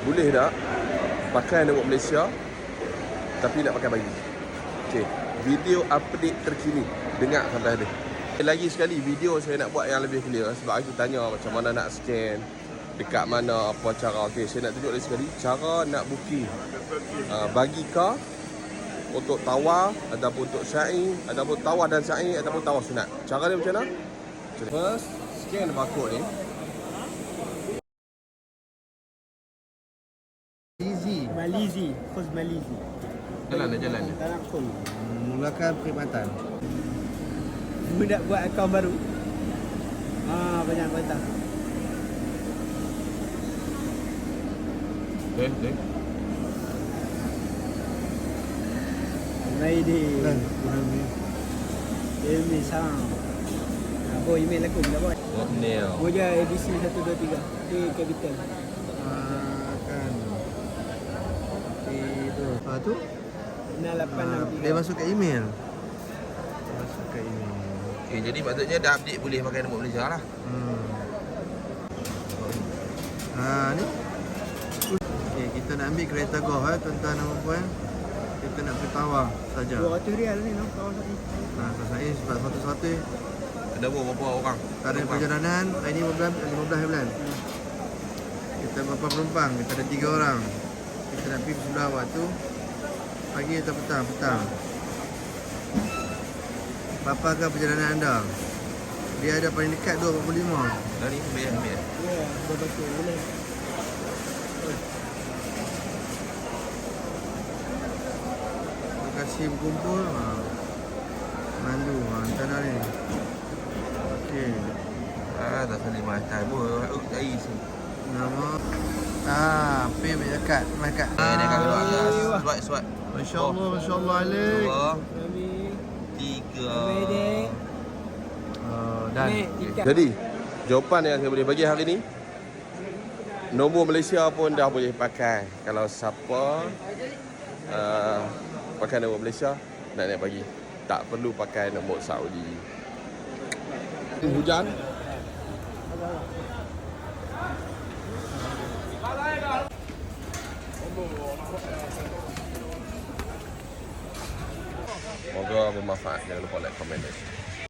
Boleh tak pakai nombor Malaysia tapi nak pakai bagi. Okey, video update terkini. Dengar sampai habis. Lagi sekali video saya nak buat yang lebih clear sebab aku tanya macam mana nak scan dekat mana apa cara. Okey, saya nak tunjuk lagi sekali cara nak booking. Uh, bagi car untuk tawar ataupun untuk syai ataupun tawar dan syai ataupun tawar sunat. Cara dia macam mana? First, scan barcode ni. Easy. Malizi, kos Malizi. Jalan dah jalan nak call. Mulakan perkhidmatan. Mu nak buat akaun baru. Ah, banyak bantah. Okey, okey. Mai di. Dan kurang ni. Email sang. Boy email aku dah boy. Hotmail. Boja ABC 123. A capital. Ah tu. Ah, 6863. dia masuk ke email. Masuk ke email. Okey, jadi patutnya dah update boleh pakai nombor Malaysia lah. Hmm. Ha ni. Okey, kita nak ambil kereta golf eh tuan-tuan dan puan. Kita nak pergi tawar saja. 200 rial ni no kawan satu. Ha, saya sebab satu-satu Ada berapa orang? tarikh perjalanan hari ni 15 15 bulan. Kita berapa penumpang? Kita ada tiga orang. Kita nak pergi sebelah waktu pagi atau petang? Petang. Berapakah perjalanan anda? Dia ada paling dekat 245. Dari ambil ambil. Ya, berapa tu boleh. Terima kasih berkumpul. Ha. Mandu. Ha, antara ni. Okey. Ah, tak saling makan pun. Oh, cari sini. Nama. Ah, pay banyak dekat. Dekat. Eh, dia kalau atas. Suat, suat. Masya Allah, Masya Allah Alik. Dua, tiga. Oh, dan. Tiga. Jadi, jawapan yang saya boleh bagi hari ni, nombor Malaysia pun dah boleh pakai. Kalau siapa uh, pakai nombor Malaysia, nak naik pagi. Tak perlu pakai nombor Saudi. Hujan. ผมก็มาฝากเดี๋ยวทุกคนแหละคอมเมนต์เลย